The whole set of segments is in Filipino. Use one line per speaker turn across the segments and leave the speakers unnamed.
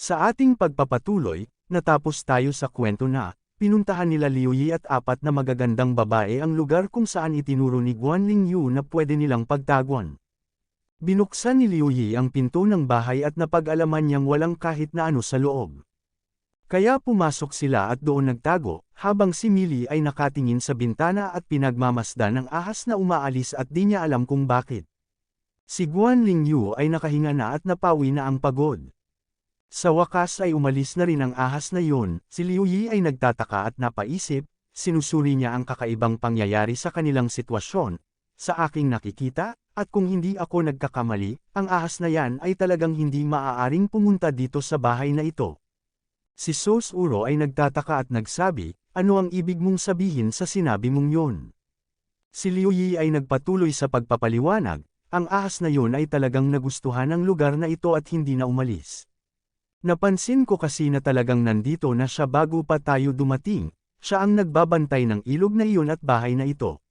Sa ating pagpapatuloy, natapos tayo sa kwento na, pinuntahan nila Liu Yi at apat na magagandang babae ang lugar kung saan itinuro ni Guanling Yu na pwede nilang pagtaguan. Binuksan ni Liu Yi ang pinto ng bahay at napag-alaman niyang walang kahit na ano sa loob. Kaya pumasok sila at doon nagtago, habang si Millie ay nakatingin sa bintana at pinagmamasdan ng ahas na umaalis at di niya alam kung bakit. Si Guan Lingyu ay nakahinga na at napawi na ang pagod. Sa wakas ay umalis na rin ang ahas na yun, si Liu Yi ay nagtataka at napaisip, sinusuri niya ang kakaibang pangyayari sa kanilang sitwasyon. Sa aking nakikita, at kung hindi ako nagkakamali, ang ahas na yan ay talagang hindi maaaring pumunta dito sa bahay na ito. Si Sos Uro ay nagtataka at nagsabi, ano ang ibig mong sabihin sa sinabi mong yun? Si Liu Yi ay nagpatuloy sa pagpapaliwanag, ang ahas na yun ay talagang nagustuhan ang lugar na ito at hindi na umalis. Napansin ko kasi na talagang nandito na siya bago pa tayo dumating, siya ang nagbabantay ng ilog na iyon at bahay na ito.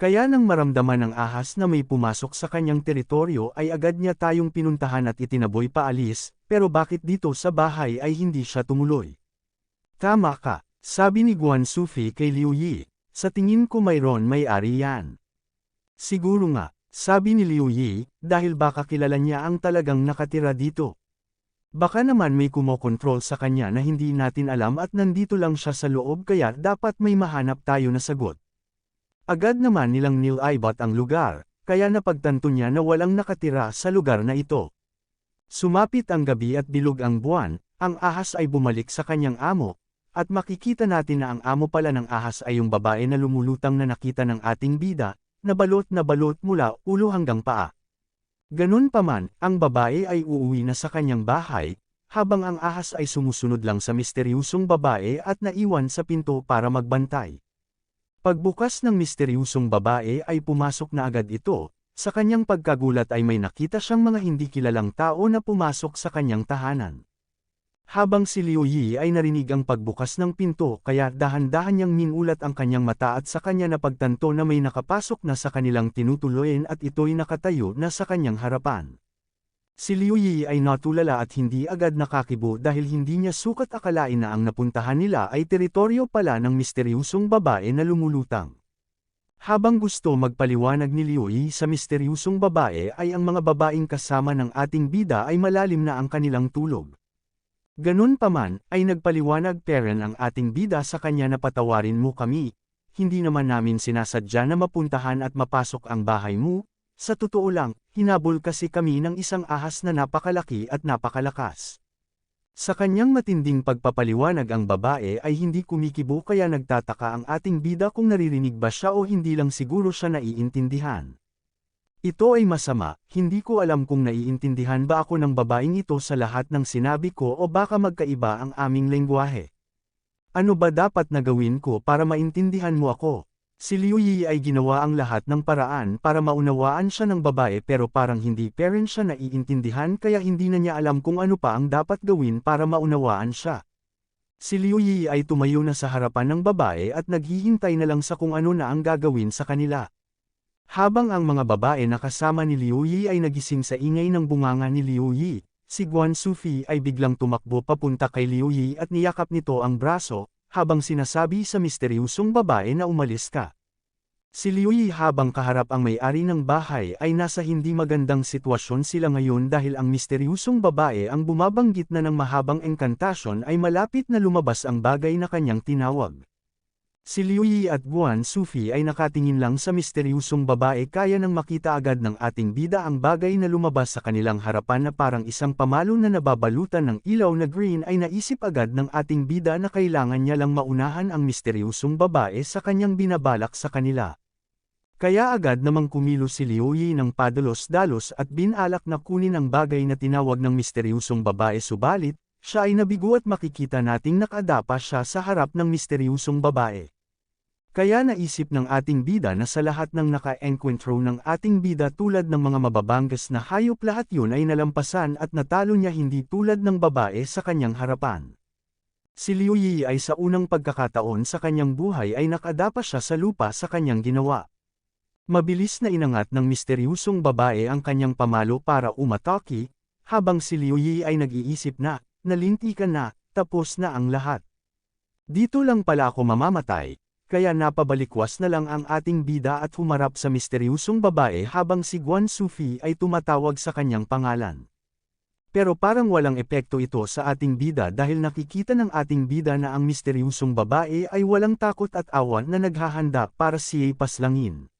Kaya nang maramdaman ng ahas na may pumasok sa kanyang teritoryo ay agad niya tayong pinuntahan at itinaboy paalis, pero bakit dito sa bahay ay hindi siya tumuloy? Tama ka, sabi ni Guan Sufi kay Liu Yi, sa tingin ko mayroon may-ari yan. Siguro nga, sabi ni Liu Yi, dahil baka kilala niya ang talagang nakatira dito. Baka naman may kumokontrol sa kanya na hindi natin alam at nandito lang siya sa loob kaya dapat may mahanap tayo na sagot. Agad naman nilang nilaibat ang lugar, kaya napagtanto niya na walang nakatira sa lugar na ito. Sumapit ang gabi at bilog ang buwan, ang ahas ay bumalik sa kanyang amo, at makikita natin na ang amo pala ng ahas ay yung babae na lumulutang na nakita ng ating bida, na balot na balot mula ulo hanggang paa. Ganun pa man, ang babae ay uuwi na sa kanyang bahay, habang ang ahas ay sumusunod lang sa misteryusong babae at naiwan sa pinto para magbantay. Pagbukas ng misteryusong babae ay pumasok na agad ito, sa kanyang pagkagulat ay may nakita siyang mga hindi kilalang tao na pumasok sa kanyang tahanan. Habang si Liu Yi ay narinig ang pagbukas ng pinto kaya dahan-dahan niyang minulat ang kanyang mata at sa kanya napagtanto na may nakapasok na sa kanilang tinutuloyin at ito'y nakatayo na sa kanyang harapan. Si Liu Yi ay natulala at hindi agad nakakibo dahil hindi niya sukat akalain na ang napuntahan nila ay teritoryo pala ng misteryusong babae na lumulutang. Habang gusto magpaliwanag ni Liu Yi sa misteryusong babae ay ang mga babaeng kasama ng ating bida ay malalim na ang kanilang tulog. Ganun pa man, ay nagpaliwanag Peren ang ating bida sa kanya na patawarin mo kami, hindi naman namin sinasadya na mapuntahan at mapasok ang bahay mo, sa totoo lang, hinabol kasi kami ng isang ahas na napakalaki at napakalakas. Sa kanyang matinding pagpapaliwanag ang babae ay hindi kumikibo kaya nagtataka ang ating bida kung naririnig ba siya o hindi lang siguro siya naiintindihan. Ito ay masama, hindi ko alam kung naiintindihan ba ako ng babaeng ito sa lahat ng sinabi ko o baka magkaiba ang aming lengguwahe. Ano ba dapat na gawin ko para maintindihan mo ako? Si Liu Yi ay ginawa ang lahat ng paraan para maunawaan siya ng babae pero parang hindi parent siya naiintindihan kaya hindi na niya alam kung ano pa ang dapat gawin para maunawaan siya. Si Liu Yi ay tumayo na sa harapan ng babae at naghihintay na lang sa kung ano na ang gagawin sa kanila. Habang ang mga babae na kasama ni Liu Yi ay nagising sa ingay ng bunganga ni Liu Yi, si Guan Sufi ay biglang tumakbo papunta kay Liu Yi at niyakap nito ang braso, habang sinasabi sa misteryusong babae na umalis ka. Si Liu Yi habang kaharap ang may-ari ng bahay ay nasa hindi magandang sitwasyon sila ngayon dahil ang misteryusong babae ang bumabanggit na ng mahabang engkantasyon ay malapit na lumabas ang bagay na kanyang tinawag. Si Liu Yi at Guan Sufi ay nakatingin lang sa misteryusong babae kaya nang makita agad ng ating bida ang bagay na lumabas sa kanilang harapan na parang isang pamalo na nababalutan ng ilaw na green ay naisip agad ng ating bida na kailangan niya lang maunahan ang misteryusong babae sa kanyang binabalak sa kanila. Kaya agad namang kumilos si Liu Yi ng padalos-dalos at binalak na kunin ang bagay na tinawag ng misteryusong babae subalit, siya ay nabigo at makikita nating nakadapa siya sa harap ng misteryusong babae. Kaya naisip ng ating bida na sa lahat ng naka-enkwentro ng ating bida tulad ng mga mababanggas na hayop lahat yun ay nalampasan at natalo niya hindi tulad ng babae sa kanyang harapan. Si Liu Yi ay sa unang pagkakataon sa kanyang buhay ay nakadapa siya sa lupa sa kanyang ginawa. Mabilis na inangat ng misteryusong babae ang kanyang pamalo para umataki, habang si Liu Yi ay nag-iisip na, nalinti ka na, tapos na ang lahat. Dito lang pala ako mamamatay, kaya napabalikwas na lang ang ating bida at humarap sa misteryusong babae habang si Guan Sufi ay tumatawag sa kanyang pangalan. Pero parang walang epekto ito sa ating bida dahil nakikita ng ating bida na ang misteryusong babae ay walang takot at awan na naghahanda para siya'y paslangin.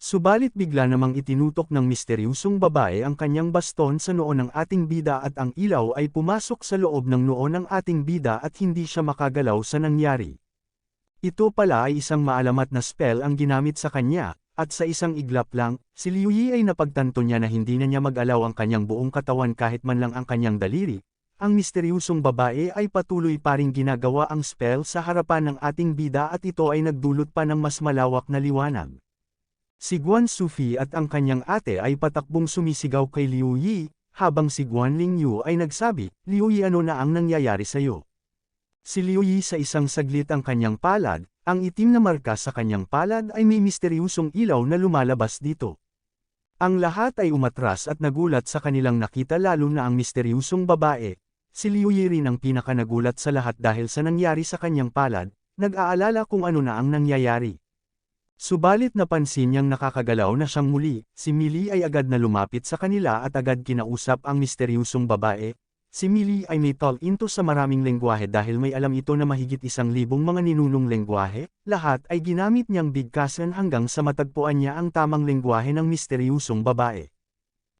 Subalit bigla namang itinutok ng misteryusong babae ang kanyang baston sa noo ng ating bida at ang ilaw ay pumasok sa loob ng noo ng ating bida at hindi siya makagalaw sa nangyari. Ito pala ay isang maalamat na spell ang ginamit sa kanya, at sa isang iglap lang, si Liu Yi ay napagtanto niya na hindi na niya mag-alaw ang kanyang buong katawan kahit man lang ang kanyang daliri. Ang misteryusong babae ay patuloy pa ring ginagawa ang spell sa harapan ng ating bida at ito ay nagdulot pa ng mas malawak na liwanag. Si Guan Sufi at ang kanyang ate ay patakbong sumisigaw kay Liu Yi, habang si Guan Lingyu ay nagsabi, Liu Yi ano na ang nangyayari sa iyo? Si Liu Yi sa isang saglit ang kanyang palad, ang itim na marka sa kanyang palad ay may misteryusong ilaw na lumalabas dito. Ang lahat ay umatras at nagulat sa kanilang nakita lalo na ang misteryusong babae. Si Liu Yi rin ang pinakanagulat sa lahat dahil sa nangyari sa kanyang palad, nag-aalala kung ano na ang nangyayari. Subalit napansin niyang nakakagalaw na siyang muli, si Millie ay agad na lumapit sa kanila at agad kinausap ang misteryusong babae, Si Millie ay may tall into sa maraming lengguwahe dahil may alam ito na mahigit isang libong mga ninunong lengguwahe, lahat ay ginamit niyang bigkasan hanggang sa matagpuan niya ang tamang lengguwahe ng misteryusong babae.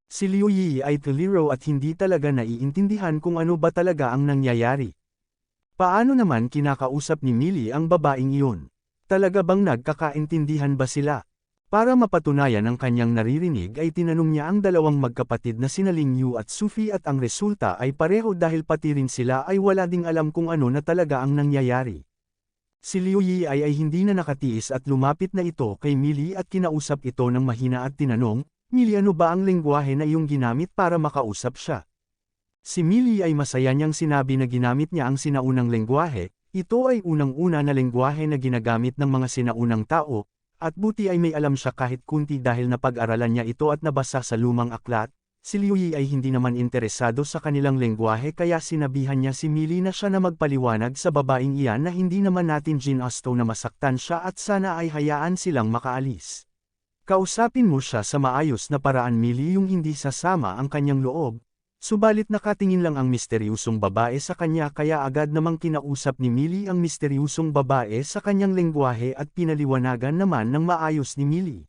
Si Liu Yi ay tuliro at hindi talaga naiintindihan kung ano ba talaga ang nangyayari. Paano naman kinakausap ni Millie ang babaeng iyon? Talaga bang nagkakaintindihan ba sila? Para mapatunayan ang kanyang naririnig ay tinanong niya ang dalawang magkapatid na sina Yu at Sufi at ang resulta ay pareho dahil pati rin sila ay wala ding alam kung ano na talaga ang nangyayari. Si Liu Yi ay, ay hindi na nakatiis at lumapit na ito kay Mili at kinausap ito ng mahina at tinanong, Mili ano ba ang lengguwahe na iyong ginamit para makausap siya? Si Mili ay masaya niyang sinabi na ginamit niya ang sinaunang lengguwahe, ito ay unang-una na lengguwahe na ginagamit ng mga sinaunang tao, at buti ay may alam siya kahit kunti dahil napag-aralan niya ito at nabasa sa lumang aklat, si Liu Yi ay hindi naman interesado sa kanilang lengguwahe kaya sinabihan niya si Mili na siya na magpaliwanag sa babaeng iyan na hindi naman natin ginasto na masaktan siya at sana ay hayaan silang makaalis. Kausapin mo siya sa maayos na paraan Mili yung hindi sasama ang kanyang loob, Subalit nakatingin lang ang misteryusong babae sa kanya kaya agad namang kinausap ni Millie ang misteryusong babae sa kanyang lengguwahe at pinaliwanagan naman ng maayos ni Millie.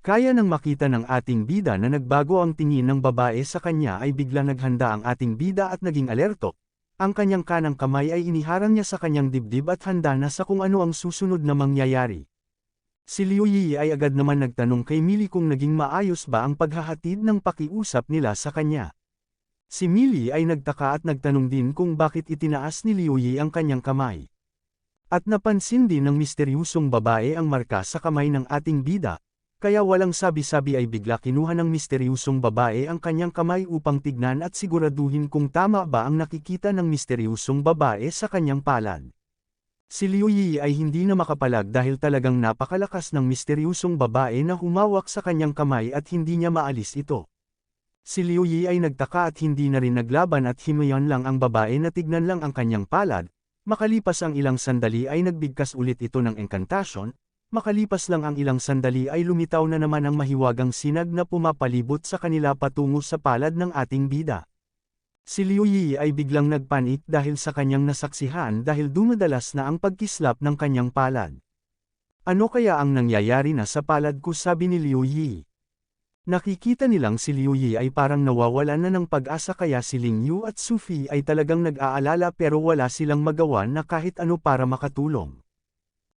Kaya nang makita ng ating bida na nagbago ang tingin ng babae sa kanya ay bigla naghanda ang ating bida at naging alerto. Ang kanyang kanang kamay ay iniharang niya sa kanyang dibdib at handa na sa kung ano ang susunod na mangyayari. Si Liu Yi ay agad naman nagtanong kay Millie kung naging maayos ba ang paghahatid ng pakiusap nila sa kanya. Si Millie ay nagtaka at nagtanong din kung bakit itinaas ni Liu Yi ang kanyang kamay. At napansin din ng misteryusong babae ang marka sa kamay ng ating bida, kaya walang sabi-sabi ay bigla kinuha ng misteryusong babae ang kanyang kamay upang tignan at siguraduhin kung tama ba ang nakikita ng misteryusong babae sa kanyang palad. Si Liu Yi ay hindi na makapalag dahil talagang napakalakas ng misteryusong babae na humawak sa kanyang kamay at hindi niya maalis ito. Si Liu Yi ay nagtaka at hindi na rin naglaban at himayon lang ang babae na tignan lang ang kanyang palad, makalipas ang ilang sandali ay nagbigkas ulit ito ng enkantasyon, makalipas lang ang ilang sandali ay lumitaw na naman ang mahiwagang sinag na pumapalibot sa kanila patungo sa palad ng ating bida. Si Liu Yi ay biglang nagpanik dahil sa kanyang nasaksihan dahil dumadalas na ang pagkislap ng kanyang palad. Ano kaya ang nangyayari na sa palad ko sabi ni Liu Yi? Nakikita nilang si Liu Yi ay parang nawawalan na ng pag-asa kaya si Ling Yu at Sufi ay talagang nag-aalala pero wala silang magawa na kahit ano para makatulong.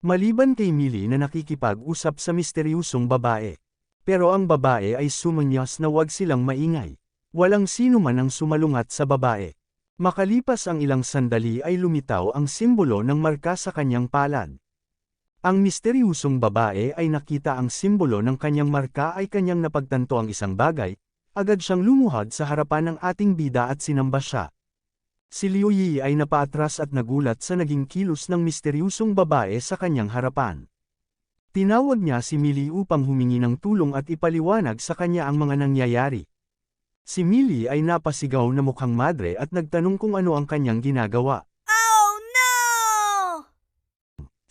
Maliban kay Mili na nakikipag-usap sa misteryusong babae. Pero ang babae ay sumanyas na wag silang maingay. Walang sino man ang sumalungat sa babae. Makalipas ang ilang sandali ay lumitaw ang simbolo ng marka sa kanyang palad. Ang misteryusong babae ay nakita ang simbolo ng kanyang marka ay kanyang napagtanto ang isang bagay, agad siyang lumuhad sa harapan ng ating bida at sinamba siya. Si Liu Yi ay napaatras at nagulat sa naging kilos ng misteryusong babae sa kanyang harapan. Tinawag niya si Mili upang humingi ng tulong at ipaliwanag sa kanya ang mga nangyayari. Si Millie ay napasigaw na mukhang madre at nagtanong kung ano ang kanyang ginagawa.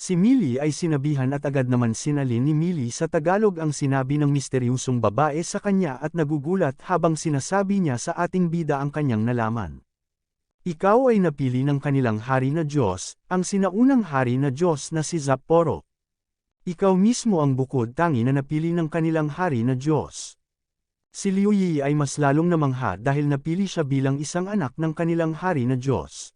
Si Millie ay sinabihan at agad naman sinalin ni Millie sa Tagalog ang sinabi ng misteryusong babae sa kanya at nagugulat habang sinasabi niya sa ating bida ang kanyang nalaman. Ikaw ay napili ng kanilang hari na Diyos, ang sinaunang hari na Diyos na si Zapporo. Ikaw mismo ang bukod tangi na napili ng kanilang hari na Diyos. Si Liu Yi ay mas lalong namangha dahil napili siya bilang isang anak ng kanilang hari na Diyos.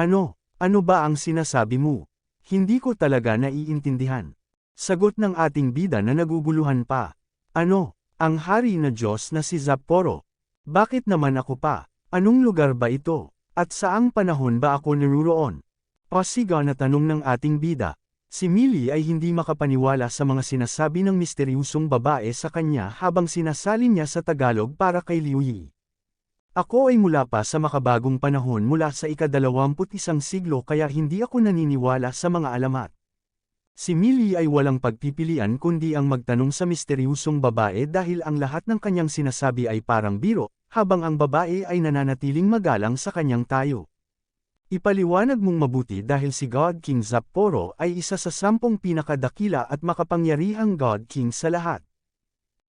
Ano, ano ba ang sinasabi mo? Hindi ko talaga naiintindihan. Sagot ng ating bida na naguguluhan pa. Ano, ang hari na Diyos na si Zapporo? Bakit naman ako pa? Anong lugar ba ito? At saang panahon ba ako naruroon? Pasiga na tanong ng ating bida. Si Millie ay hindi makapaniwala sa mga sinasabi ng misteryusong babae sa kanya habang sinasalin niya sa Tagalog para kay Liu Yi. Ako ay mula pa sa makabagong panahon mula sa ikadalawamput isang siglo kaya hindi ako naniniwala sa mga alamat. Si Millie ay walang pagpipilian kundi ang magtanong sa misteryusong babae dahil ang lahat ng kanyang sinasabi ay parang biro, habang ang babae ay nananatiling magalang sa kanyang tayo. Ipaliwanag mong mabuti dahil si God King Zapporo ay isa sa sampung pinakadakila at makapangyarihang God King sa lahat.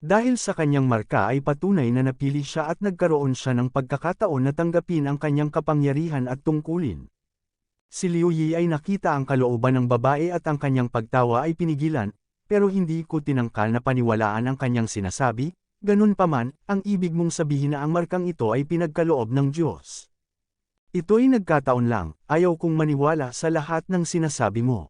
Dahil sa kanyang marka ay patunay na napili siya at nagkaroon siya ng pagkakataon na tanggapin ang kanyang kapangyarihan at tungkulin. Si Liu Yi ay nakita ang kalooban ng babae at ang kanyang pagtawa ay pinigilan, pero hindi ko tinangkal na paniwalaan ang kanyang sinasabi, ganun pa man, ang ibig mong sabihin na ang markang ito ay pinagkaloob ng Diyos. Ito'y nagkataon lang, ayaw kong maniwala sa lahat ng sinasabi mo.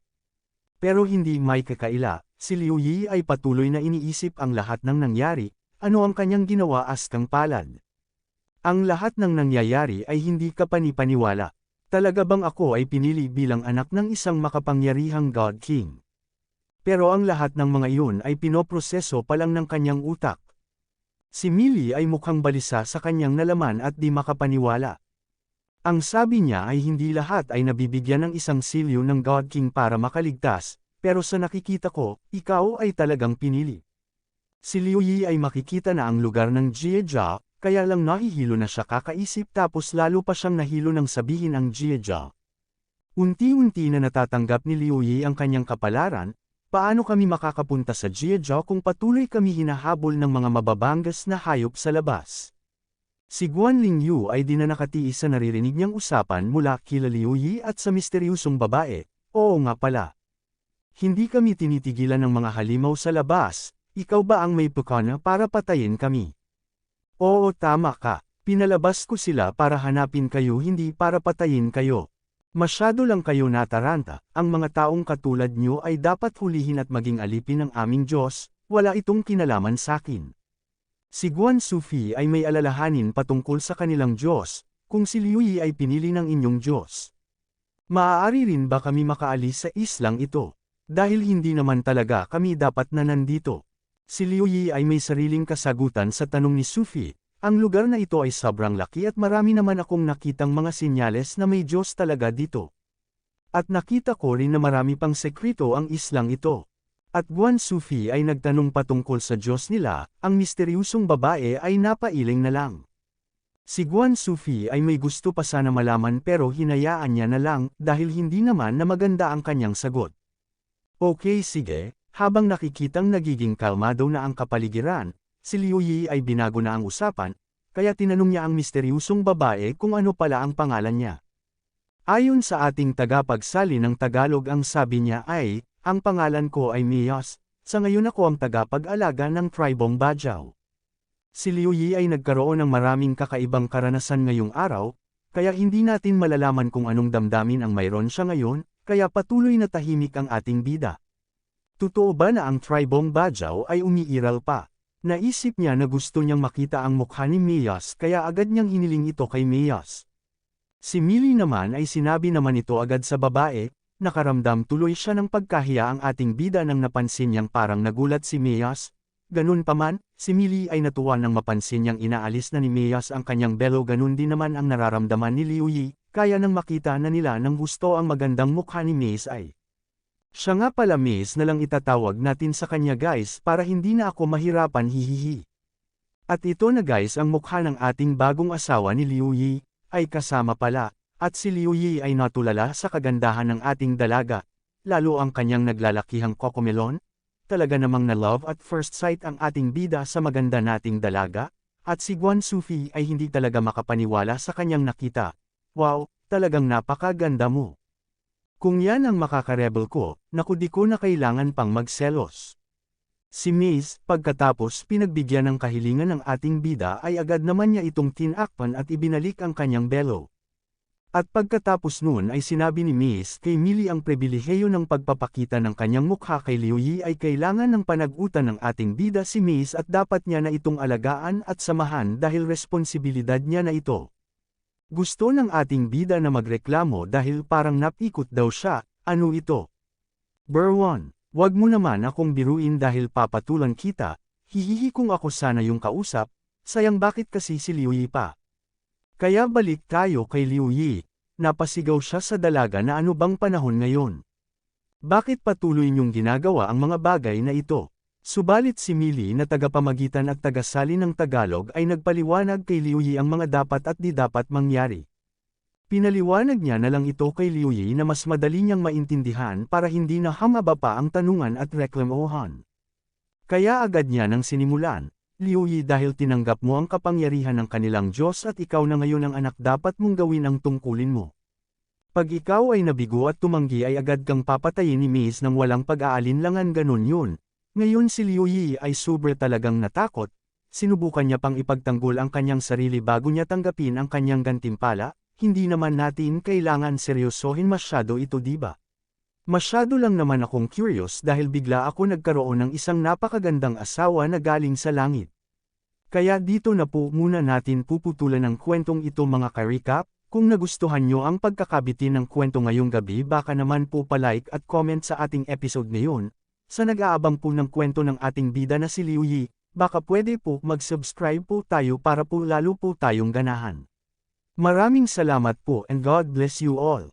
Pero hindi may kakaila, si Liu Yi ay patuloy na iniisip ang lahat ng nangyari, ano ang kanyang ginawa askang palad. Ang lahat ng nangyayari ay hindi ka panipaniwala. Talaga bang ako ay pinili bilang anak ng isang makapangyarihang God King? Pero ang lahat ng mga iyon ay pinoproseso pa lang ng kanyang utak. Si Millie ay mukhang balisa sa kanyang nalaman at di makapaniwala. Ang sabi niya ay hindi lahat ay nabibigyan ng isang silyo ng God King para makaligtas, pero sa nakikita ko, ikaw ay talagang pinili. Si Liu Yi ay makikita na ang lugar ng Jieja, kaya lang nahihilo na siya kakaisip tapos lalo pa siyang nahilo ng sabihin ang Jieja. Unti-unti na natatanggap ni Liu Yi ang kanyang kapalaran, paano kami makakapunta sa Jieja kung patuloy kami hinahabol ng mga mababangas na hayop sa labas. Si Guan Lingyu ay di na sa naririnig niyang usapan mula kila Liu Yi at sa misteryusong babae, oo nga pala. Hindi kami tinitigilan ng mga halimaw sa labas, ikaw ba ang may pukana para patayin kami? Oo tama ka, pinalabas ko sila para hanapin kayo hindi para patayin kayo. Masyado lang kayo nataranta, ang mga taong katulad nyo ay dapat hulihin at maging alipin ng aming Diyos, wala itong kinalaman sa akin. Si Guan Sufi ay may alalahanin patungkol sa kanilang Diyos, kung si Liu Yi ay pinili ng inyong Diyos. Maaari rin ba kami makaalis sa islang ito? Dahil hindi naman talaga kami dapat na nandito. Si Liu Yi ay may sariling kasagutan sa tanong ni Sufi, ang lugar na ito ay sobrang laki at marami naman akong nakitang mga sinyales na may Diyos talaga dito. At nakita ko rin na marami pang sekreto ang islang ito. At Guan Sufi ay nagtanong patungkol sa Diyos nila, ang misteryusong babae ay napailing na lang. Si Guan Sufi ay may gusto pa sana malaman pero hinayaan niya na lang dahil hindi naman na maganda ang kanyang sagot. Okay sige, habang nakikitang nagiging kalmado na ang kapaligiran, si Liu Yi ay binago na ang usapan, kaya tinanong niya ang misteryusong babae kung ano pala ang pangalan niya. Ayon sa ating tagapagsali ng Tagalog ang sabi niya ay, ang pangalan ko ay Miyas, sa ngayon ako ang tagapag-alaga ng tribong Bajau. Si Liu Yi ay nagkaroon ng maraming kakaibang karanasan ngayong araw, kaya hindi natin malalaman kung anong damdamin ang mayroon siya ngayon, kaya patuloy na tahimik ang ating bida. Totoo ba na ang tribong Bajau ay umiiral pa? Naisip niya na gusto niyang makita ang mukha ni Miyas kaya agad niyang hiniling ito kay Miyas. Si Millie naman ay sinabi naman ito agad sa babae, Nakaramdam tuloy siya ng pagkahiya ang ating bida nang napansin niyang parang nagulat si Meyas. Ganun pa man, si Millie ay natuwa nang mapansin niyang inaalis na ni Meyas ang kanyang belo ganun din naman ang nararamdaman ni Liu Yi, kaya nang makita na nila ng gusto ang magandang mukha ni Maze ay. Siya nga pala Maze na lang itatawag natin sa kanya guys para hindi na ako mahirapan hihihi. At ito na guys ang mukha ng ating bagong asawa ni Liu Yi, ay kasama pala, at si Liu Yi ay natulala sa kagandahan ng ating dalaga, lalo ang kanyang naglalakihang kokomelon, talaga namang na love at first sight ang ating bida sa maganda nating dalaga, at si Guan Sufi ay hindi talaga makapaniwala sa kanyang nakita. Wow, talagang napakaganda mo. Kung yan ang makakarebel ko, naku di ko na kailangan pang magselos. Si Maze, pagkatapos pinagbigyan ng kahilingan ng ating bida ay agad naman niya itong tinakpan at ibinalik ang kanyang belo. At pagkatapos noon ay sinabi ni Maze kay Millie ang pribileheyo ng pagpapakita ng kanyang mukha kay Liu Yi ay kailangan ng panagutan ng ating bida si Maze at dapat niya na itong alagaan at samahan dahil responsibilidad niya na ito. Gusto ng ating bida na magreklamo dahil parang napikot daw siya, ano ito? Berwan, wag mo naman akong biruin dahil papatulan kita, hihihi kung ako sana yung kausap, sayang bakit kasi si Liu Yi pa. Kaya balik tayo kay Liu Yi, napasigaw siya sa dalaga na ano bang panahon ngayon. Bakit patuloy niyong ginagawa ang mga bagay na ito? Subalit si Mili na tagapamagitan at tagasali ng Tagalog ay nagpaliwanag kay Liu Yi ang mga dapat at di dapat mangyari. Pinaliwanag niya na lang ito kay Liu Yi na mas madali niyang maintindihan para hindi na hamaba pa ang tanungan at reklamohan. Kaya agad niya nang sinimulan, Liu Yi dahil tinanggap mo ang kapangyarihan ng kanilang Diyos at ikaw na ngayon ang anak dapat mong gawin ang tungkulin mo. Pag ikaw ay nabigo at tumanggi ay agad kang papatayin ni Maze nang walang pag-aalinlangan ganun yun, ngayon si Liu Yi ay sobra talagang natakot, sinubukan niya pang ipagtanggol ang kanyang sarili bago niya tanggapin ang kanyang gantimpala, hindi naman natin kailangan seryosohin masyado ito diba? Masyado lang naman akong curious dahil bigla ako nagkaroon ng isang napakagandang asawa na galing sa langit. Kaya dito na po muna natin puputulan ng kwentong ito mga ka-recap, kung nagustuhan nyo ang pagkakabitin ng kwento ngayong gabi baka naman po palike at comment sa ating episode ngayon, sa nag-aabang po ng kwento ng ating bida na si Liu Yi, baka pwede po mag-subscribe po tayo para po lalo po tayong ganahan. Maraming salamat po and God bless you all.